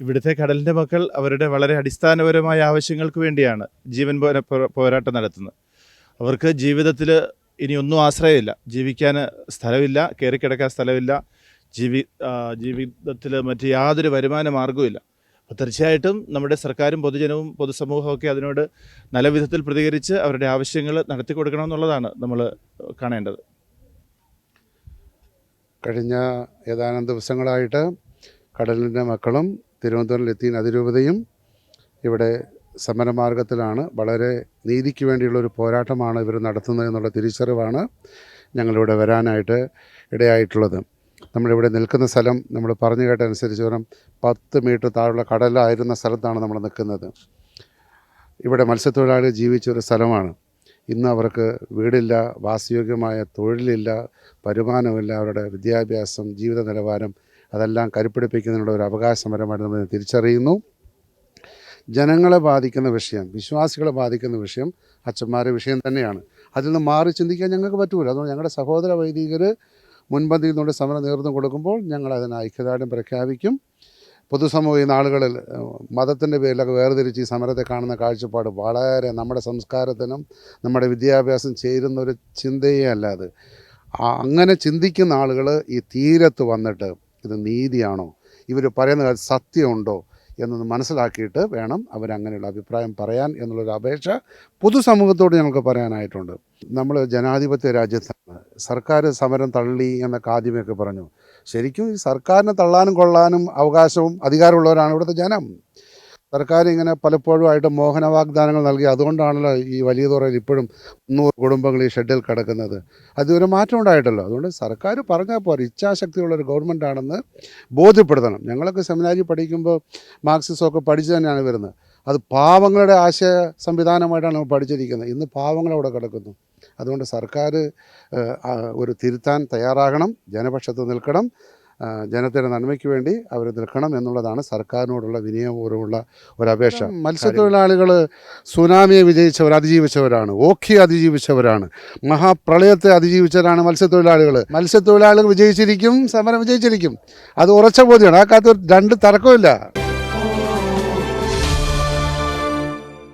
ഇവിടുത്തെ കടലിന്റെ മക്കൾ അവരുടെ വളരെ അടിസ്ഥാനപരമായ ആവശ്യങ്ങൾക്ക് വേണ്ടിയാണ് ജീവൻ പോര പോരാട്ടം നടത്തുന്നത്. അവർക്ക് ജീവിതത്തിൽ ഇനി ഒന്നും ആശ്രയമില്ല. ജീവിക്കാൻ സ്ഥലമില്ല കയറിക്കിടക്കാൻ സ്ഥലമില്ല ജീവി ജീവിതത്തിൽ മറ്റ് യാതൊരു വരുമാന മാർഗവുമില്ല അപ്പോൾ തീർച്ചയായിട്ടും നമ്മുടെ സർക്കാരും പൊതുജനവും പൊതുസമൂഹവും ഒക്കെ അതിനോട് നല്ല വിധത്തിൽ പ്രതികരിച്ച് അവരുടെ ആവശ്യങ്ങൾ നടത്തി കൊടുക്കണമെന്നുള്ളതാണ് നമ്മൾ കാണേണ്ടത്. കഴിഞ്ഞ ഏതാനും ദിവസങ്ങളായിട്ട് കടലിന്റെ മക്കളും തിരുവനന്തപുരം ലത്തീൻ അതിരൂപതയും ഇവിടെ സമരമാർഗത്തിലാണ്. വളരെ നീതിക്ക് വേണ്ടിയുള്ളൊരു പോരാട്ടമാണ് ഇവർ നടത്തുന്നത് എന്നുള്ള തിരിച്ചറിവാണ് ഞങ്ങളിവിടെ വരാനായിട്ട് ഇടയായിട്ടുള്ളത്. നമ്മളിവിടെ നിൽക്കുന്ന സ്ഥലം നമ്മൾ പറഞ്ഞു കേട്ടനുസരിച്ച് വേണം പത്ത് മീറ്റർ താഴെയുള്ള കടലായിരുന്ന സ്ഥലത്താണ് നമ്മൾ നിൽക്കുന്നത്. ഇവിടെ മത്സ്യത്തൊഴിലാളികൾ ജീവിച്ച ഒരു സ്ഥലമാണ്. ഇന്ന് അവർക്ക് വീടില്ല വാസയോഗ്യമായ തൊഴിലില്ല വരുമാനമില്ല അവരുടെ വിദ്യാഭ്യാസം ജീവിത നിലവാരം അതെല്ലാം കരുപ്പിടിപ്പിക്കുന്നതിനുള്ള ഒരു അവകാശ നമ്മൾ തിരിച്ചറിയുന്നു. ജനങ്ങളെ ബാധിക്കുന്ന വിഷയം വിശ്വാസികളെ ബാധിക്കുന്ന വിഷയം അച്ഛന്മാരുടെ വിഷയം തന്നെയാണ്. അതിൽ നിന്ന് മാറി ചിന്തിക്കാൻ ഞങ്ങൾക്ക് പറ്റൂല. അതുകൊണ്ട് ഞങ്ങളുടെ സഹോദര വൈദികർ മുൻപന്തിയിൽ നിന്നുകൊണ്ട് സമരം നേതൃത്വം കൊടുക്കുമ്പോൾ ഞങ്ങൾ അതിന് ഐക്യദാർഢ്യം പ്രഖ്യാപിക്കും. പൊതുസമൂഹ നാളുകളിൽ മതത്തിന്റെ പേരിലൊക്കെ വേർതിരിച്ച് ഈ സമരത്തെ കാണുന്ന കാഴ്ചപ്പാട് വളരെ നമ്മുടെ സംസ്കാരത്തിനും നമ്മുടെ വിദ്യാഭ്യാസം ചേരുന്ന ഒരു ചിന്തയേ അല്ല അത്. അങ്ങനെ ചിന്തിക്കുന്ന ആളുകൾ ഈ തീരത്ത് വന്നിട്ട് ഇത് നീതിയാണോ? ഇവർ പറയുന്ന സത്യമുണ്ടോ എന്നൊന്ന് മനസ്സിലാക്കിയിട്ട് വേണം അവരങ്ങനെയുള്ള അഭിപ്രായം പറയാൻ എന്നുള്ളൊരു അപേക്ഷ പൊതുസമൂഹത്തോട് ഞങ്ങൾക്ക് പറയാനായിട്ടുണ്ട്. നമ്മൾ ജനാധിപത്യ രാജ്യത്താണ്. സർക്കാർ സമരം തള്ളി എന്നൊക്കെ ആദ്യമൊക്കെ പറഞ്ഞു. ശരിക്കും ഈ സർക്കാരിനെ തള്ളാനും കൊള്ളാനും അവകാശവും അധികാരമുള്ളവരാണ് ഇവിടുത്തെ ജനം. സർക്കാർ ഇങ്ങനെ പലപ്പോഴുമായിട്ട് മോഹന വാഗ്ദാനങ്ങൾ നൽകി. അതുകൊണ്ടാണല്ലോ ഈ വലിയ തുറയിൽ ഇപ്പോഴും മുന്നൂറ് കുടുംബങ്ങൾ ഈ ഷെഡിൽ കിടക്കുന്നത്. അതുവരെ മാറ്റം ഉണ്ടായിട്ടല്ലോ. അതുകൊണ്ട് സർക്കാർ പറഞ്ഞാൽ പോരെ. ഇച്ഛാശക്തിയുള്ള ഒരു ഗവൺമെന്റ് ആണെന്ന് ബോധ്യപ്പെടുത്തണം. ഞങ്ങളൊക്കെ സെമിനാരി പഠിക്കുമ്പോൾ മാർക്സിസമൊക്കെ പഠിച്ചു തന്നെയാണ് വരുന്നത്. അത് പാവങ്ങളുടെ ആശയ സംവിധാനമായിട്ടാണ് നമ്മൾ പഠിച്ചിരിക്കുന്നത്. ഇന്ന് പാവങ്ങളവിടെ കിടക്കുന്നു. അതുകൊണ്ട് സർക്കാർ ഒരു തിരുത്താൻ തയ്യാറാകണം. ജനപക്ഷത്ത് നിൽക്കണം. ജനത്തിന്റെ നന്മയ്ക്ക് വേണ്ടി അവർ നിൽക്കണം എന്നുള്ളതാണ് സർക്കാരിനോടുള്ള വിനയപൂർവമുള്ള ഒരു അപേക്ഷ മത്സ്യത്തൊഴിലാളികൾ സുനാമിയെ വിജയിച്ചവർ അതിജീവിച്ചവരാണ്. ഓഖി അതിജീവിച്ചവരാണ്. മഹാപ്രളയത്തെ അതിജീവിച്ചവരാണ് മത്സ്യത്തൊഴിലാളികൾ മത്സ്യത്തൊഴിലാളികൾ വിജയിച്ചിരിക്കും സമരം വിജയിച്ചിരിക്കും. അത് ഉറച്ച ബോധ്യമാണ് ആ കാലത്ത് രണ്ട് തർക്കമില്ല